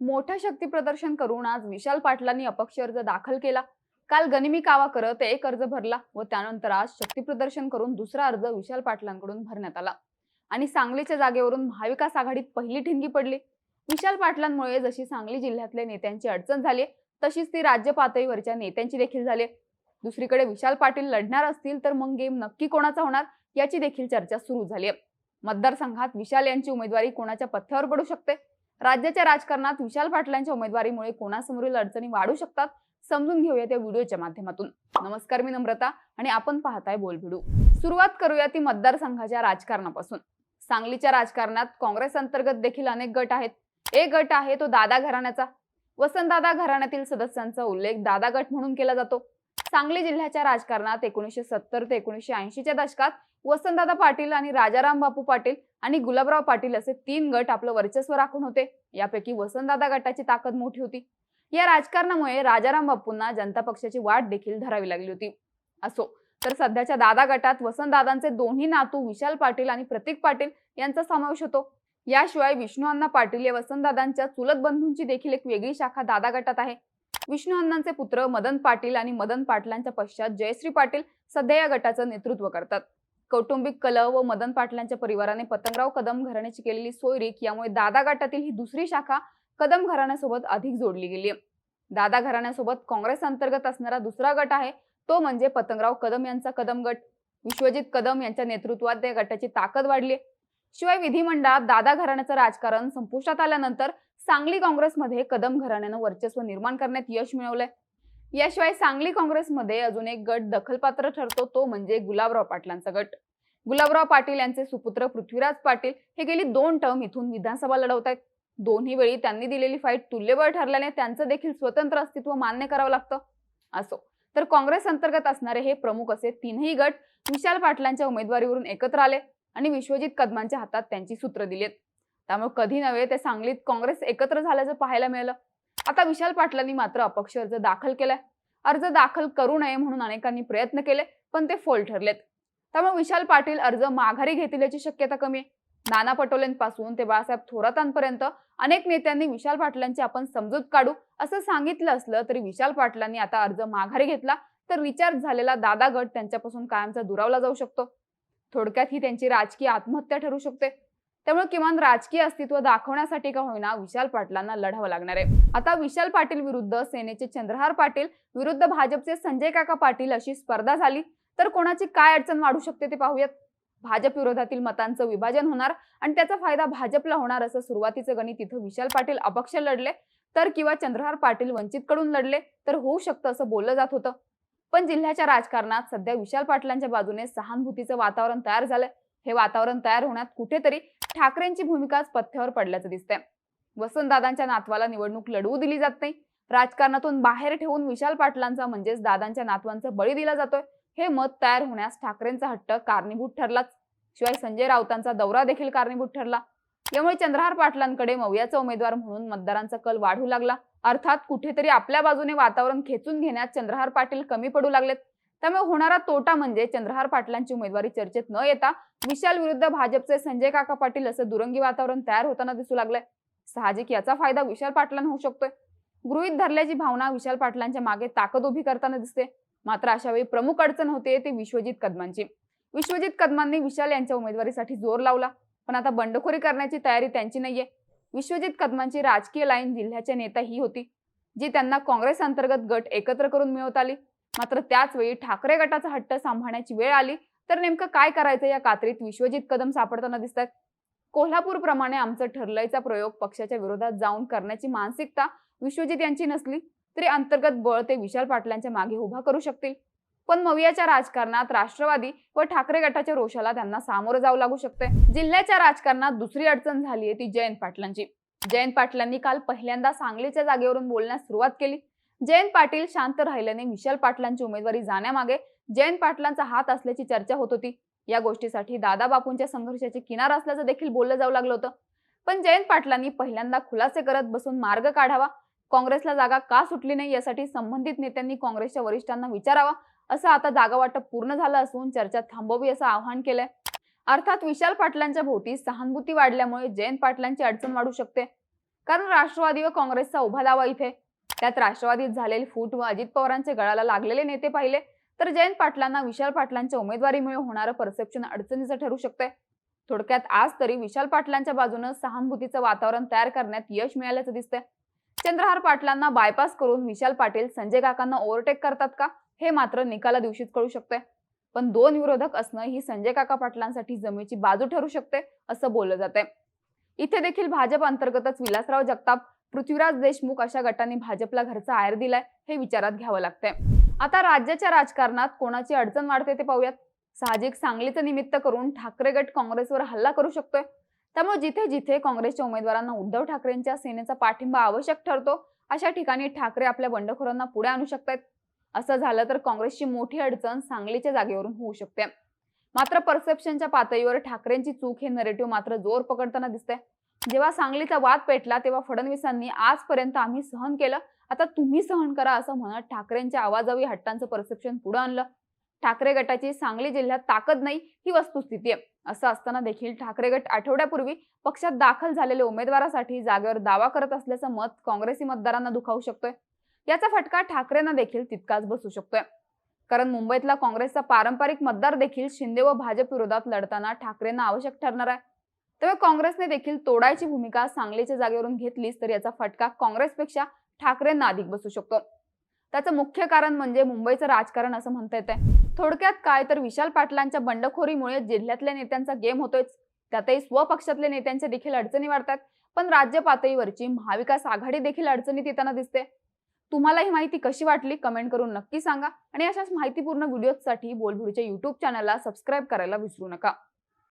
मोठं शक्ती प्रदर्शन करून आज विशाल पाटलांनी अपक्ष अर्ज दाखल केला. काल गनिमी कावा करत एक अर्ज भरला व त्यानंतर आज शक्ती प्रदर्शन करून दुसरा अर्ज विशाल पाटलांकडून भरण्यात आला. आणि सांगलीच्या जागेवरून महाविकास आघाडीत पहिली ठिणगी पडली. विशाल पाटलांमुळे जशी सांगली जिल्ह्यातल्या नेत्यांची अडचण झाली तशीच ती राज्य पातळीवरच्या नेत्यांची देखील झाली दुसरीकडे विशाल पाटील लढणार असतील तर मग गेम नक्की कोणाचा होणार याची देखील चर्चा सुरू झाली आहे. मतदारसंघात विशाल यांची उमेदवारी कोणाच्या पथ्यावर पडू शकते? राज्याच्या राजकारणात विशाल पाटलांच्या उमेदवारीमुळे कोणासमोरील अडचणी वाढू शकतात समजून घेऊया त्या व्हिडिओच्या माध्यमातून. नमस्कार मी नम्रता आणि आपण पाहताय बोलभिडू सुरुवात करूया ती मतदारसंघाच्या राजकारणापासून. सांगलीच्या राजकारणात काँग्रेस अंतर्गत देखील अनेक गट आहेत. एक गट आहे तो दादा घराण्याचा. वसंतदादा घराण्यातील सदस्यांचा उल्लेख दादा गट म्हणून केला जातो. सांगली जिल्ह्याच्या राजकारणात एकोणीसशे सत्तर ते एकोणीसशे ऐंशीच्या दशकात वसंतदादा पाटील आणि राजाराम बापू पाटील आणि गुलाबराव पाटील असे तीन गट आपलं वर्चस्व राखून होते. यापैकी वसंतदादा गटाची ताकद मोठी होती. या राजकारणामुळे राजाराम बापूंना जनता पक्षाची वाट देखील धरावी लागली होती. असो तर सध्याच्या दादा गटात वसंतदादांचे दोन्ही नातू विशाल पाटील आणि प्रतीक पाटील यांचा समावेश होतो. याशिवाय विष्णू अण्णा पाटील या वसंतदादांच्या चुलत बंधूंची देखील एक वेगळी शाखा दादा गटात आहे. विष्णू अण्णांचे पुत्र मदन पाटील आणि मदन पाटलांच्या पश्चात जयश्री पाटील सध्या या गटाचं नेतृत्व करतात. कौटुंबिक कल व मदन पाटलांच्या परिवाराने पतंगराव कदम घराण्याची केलेली सोयरीक यामुळे दादा गटातील ही दुसरी शाखा कदम घराण्यासोबत अधिक जोडली गेली दादा घराण्यासोबत काँग्रेस अंतर्गत असणारा दुसरा गट आहे तो म्हणजे पतंगराव कदम यांचा कदम गट. विश्वजित कदम यांच्या नेतृत्वात या गटाची ताकद वाढली शिवाय विधिमंडळात दादा घराण्याचं राजकारण संपुष्टात आल्यानंतर सांगली काँग्रेसमध्ये कदम घराण्यानं वर्चस्व निर्माण करण्यात यश मिळवलंय. याशिवाय सांगली काँग्रेसमध्ये अजून एक गट दखलपात्र ठरतो तो म्हणजे गुलाबराव पाटलांचा गट. गुलाबराव पाटील यांचे सुपुत्र पृथ्वीराज पाटील हे गेली दोन टर्म इथून विधानसभा लढवत आहेत दोन्ही वेळी त्यांनी दिलेली फाईट तुल्यबळ ठरल्याने त्यांचं देखील स्वतंत्र अस्तित्व मान्य करावं लागतं. असो. तर काँग्रेस अंतर्गत असणारे हे प्रमुख असे तीनही गट विशाल पाटलांच्या उमेदवारीवरून एकत्र आले. आणि विश्वजित कदमांच्या हातात त्यांची सूत्र दिलीत त्यामुळे कधी नव्हे ते सांगलीत काँग्रेस एकत्र झाल्याचं पाहायला मिळालं. आता विशाल पाटलांनी मात्र अपक्ष अर्ज दाखल केलाय. अर्ज दाखल करू नये म्हणून अनेकांनी प्रयत्न केले पण ते फोल ठरलेत. त्यामुळे विशाल पाटील अर्ज माघारी घेतील याची शक्यता कमी आहे. नाना पटोलेंपासून ते बाळासाहेब थोरातांपर्यंत अनेक नेत्यांनी विशाल पाटलांची आपण समजूत काढू असं सांगितलं असलं तरी विशाल पाटलांनी आता अर्ज माघारी घेतला तर रिचार्ज झालेला दादा गट त्यांच्यापासून कायमचा दुरावला जाऊ शकतो. थोडक्यात ही त्यांची राजकीय आत्महत्या ठरू शकते. त्यामुळे किमान राजकीय अस्तित्व दाखवण्यासाठी का होईना विशाल पाटलांना लढावं लागणार आहे. आता विशाल पाटील विरुद्ध सेनेचे चंद्रहार पाटील विरुद्ध भाजपचे संजय काका पाटील अशी स्पर्धा झाली. तर कोणाची काय अडचण वाढू शकते ते पाहूयात. भाजप विरोधातील मतांचं विभाजन होणार आणि त्याचा फायदा भाजपला होणार असं सुरुवातीचं गणित इथं विशाल पाटील अपक्ष लढले. तर किंवा चंद्रहार पाटील वंचितकडून लढले. तर होऊ शकतं असं बोललं जात होतं. पण जिल्ह्याच्या राजकारणात सध्या विशाल पाटलांच्या बाजूने सहानुभूतीचं वातावरण तयार झालंय. हे वातावरण तयार होण्यात कुठेतरी ठाकरेंची भूमिकाच पथ्यावर पडल्याचं दिसतंय. वसंतदादांच्या नातवाला निवडणूक लढवू दिली जात नाही. राजकारणातून बाहेर ठेवून विशाल पाटलांचा म्हणजेच दादांच्या नातवांचा बळी दिला जातोय. हे मत तयार होण्यास ठाकरेंचा हट्ट कारणीभूत ठरलाच. शिवाय संजय राऊतांचा दौरा देखील कारणीभूत ठरला. यामुळे चंद्रहार पाटलांकडे मवयाचा उमेदवार म्हणून मतदारांचा कल वाढू लागला. अर्थात कुठेतरी आपल्या बाजूने वातावरण खेचून घेण्यात चंद्रहार पाटील कमी पडू लागलेत. त्यामुळे होणारा तोटा म्हणजे चंद्रहार पाटलांची उमेदवारी चर्चेत न येता विशाल विरुद्ध भाजपचे संजय काका पाटील असं दुरंगी वातावरण तयार होताना दिसू लागलंय. साहजिक याचा फायदा विशाल पाटलांना होऊ शकतोय. गृहित धरल्याची भावना विशाल पाटलांच्या मागे ताकद उभी करताना दिसते. मात्र अशा वेळी प्रमुख अडचण होते ती विश्वजित कदमांची. विश्वजित कदमांनी विशाल यांच्या उमेदवारीसाठी जोर लावला. पण आता बंडखोरी करण्याची तयारी त्यांची नाहीये. विश्वजित कदमांची राजकीय लाईन जिल्ह्याच्या नेता ही होती जी त्यांना काँग्रेस अंतर्गत गट एकत्र करून मिळवता आली. मात्र त्याच वेळी ठाकरे गटाचा हट्ट सांभाळण्याची वेळ आली. तर नेमकं काय करायचं या कात्रीत विश्वजित कदम सापडताना दिसतात. कोल्हापूर प्रमाणे आमचं ठरलंयचा प्रयोग पक्षाच्या विरोधात जाऊन करण्याची मानसिकता विश्वजित यांची नसली तरी अंतर्गत बळ ते विशाल पाटलांच्या मागे उभा करू शकतील. पण मवियाच्या राजकारणात राष्ट्रवादी व ठाकरे गटाच्या रोषाला त्यांना सामोरं जावं लागू शकते जिल्ह्याच्या राजकारणात दुसरी अडचण झाली आहे ती जयंत पाटलांची. जयंत पाटलांनी काल पहिल्यांदा सांगलीच्या जागेवरून बोलण्यास सुरुवात केली. जयंत पाटील शांत राहिल्याने विशाल पाटलांची उमेदवारी जाण्यामागे जयंत पाटलांचा हात असल्याची चर्चा होत होती. या गोष्टीसाठी दादा बापूंच्या संघर्षाची किनार असल्याचं देखील बोललं जाऊ लागलं होतं. पण जयंत पाटलांनी पहिल्यांदा खुलासे करत बसून मार्ग काढावा. काँग्रेसला जागा का सुटली नाही यासाठी संबंधित नेत्यांनी काँग्रेसच्या वरिष्ठांना विचारावा. असं आता जागा वाटप पूर्ण झालं असून चर्चा थांबवावी असं आवाहन केलंय. अर्थात विशाल पाटलांच्या भोवती सहानुभूती वाढल्यामुळे जयंत पाटलांची अडचण वाढू शकते. कारण राष्ट्रवादी व काँग्रेसचा उभा दावा इथे. त्यात राष्ट्रवादीत झालेली फूट व अजित पवारांच्या गळाला लागलेले नेते पाहिले तर जयंत पाटलांना विशाल पाटलांच्या उमेदवारीमुळे होणारं परसेप्शन अडचणीचं ठरू शकते थोडक्यात आज तरी विशाल पाटलांच्या बाजूनं सहानुभूतीचं वातावरण तयार करण्यात यश मिळाल्याचं दिसतंय. चंद्रहार पाटलांना बायपास करून विशाल पाटील संजय काकांना ओव्हरटेक करतात का? हे मात्र निकाला दिवशीच कळू शकते पण दोन विरोधक असणं ही संजय काका पाटलांसाठी जमेची बाजू ठरू शकते असं बोललं जाते इथे देखील भाजप अंतर्गतच विलासराव जगताप पृथ्वीराज देशमुख अशा गटांनी भाजपला घरचा आयर दिलाय हे विचारात घ्यावं लागतंय. आता राज्याच्या राजकारणात कोणाची अडचण वाढते ते पाहूयात. साहजिक सांगलीचं निमित्त करून ठाकरे गट काँग्रेसवर हल्ला करू शकतोय. त्यामुळे जिथे जिथे काँग्रेसच्या उमेदवारांना उद्धव ठाकरेंच्या सेनेचा पाठिंबा आवश्यक ठरतो अशा ठिकाणी ठाकरे आपल्या बंडखोरांना पुढे आणू शकतात असं झालं तर काँग्रेसची मोठी अडचण सांगलीच्या जागेवरून होऊ शकते. मात्र परसेप्शनच्या पातळीवर ठाकरेंची चूक हे नरेटिव्ह मात्र जोर पकडताना दिसते जेव्हा सांगलीचा वाद पेटला तेव्हा फडणवीसांनी आजपर्यंत आम्ही सहन केलं. आता तुम्ही सहन करा असं म्हणत ठाकरेंच्या आवाजावी हट्टांचं परसेप्शन पुढे आणलं. ठाकरे गटाची सांगली जिल्ह्यात ताकद नाही ही वस्तुस्थिती आहे. असं असताना देखील ठाकरे गट आठवड्यापूर्वी पक्षात दाखल झालेल्या उमेदवारासाठी जागेवर दावा करत असल्याचं मत काँग्रेसी मतदारांना दुखावू शकतोय. याचा फटका ठाकरेंना देखील तितकाच बसू शकतोय. कारण मुंबईतला काँग्रेसचा पारंपरिक मतदार देखील शिंदे व भाजप विरोधात लढताना ठाकरेंना आवश्यक ठरणार आहे. तेव्हा काँग्रेसने देखील तोडायची भूमिका सांगलीच्या जागेवरून घेतलीच तर याचा फटका काँग्रेसपेक्षा ठाकरेंना अधिक बसू शकतो. त्याचं मुख्य कारण म्हणजे मुंबईचं राजकारण असं म्हणता येते थोडक्यात काय तर विशाल पाटलांच्या बंडखोरीमुळे जिल्ह्यातल्या नेत्यांचा गेम होतोच त्यातही स्वपक्षातल्या नेत्यांच्या देखील अडचणी वाढतात. पण राज्य पातळीवरची महाविकास आघाडी देखील अडचणीत येताना दिसते. तुम्हाला ही माहिती कशी वाटली कमेंट करून नक्की सांगा आणि अशाच माहितीपूर्ण व्हिडिओसाठी बोलभिडूच्या युट्यूब चॅनलला सबस्क्राईब करायला विसरू नका.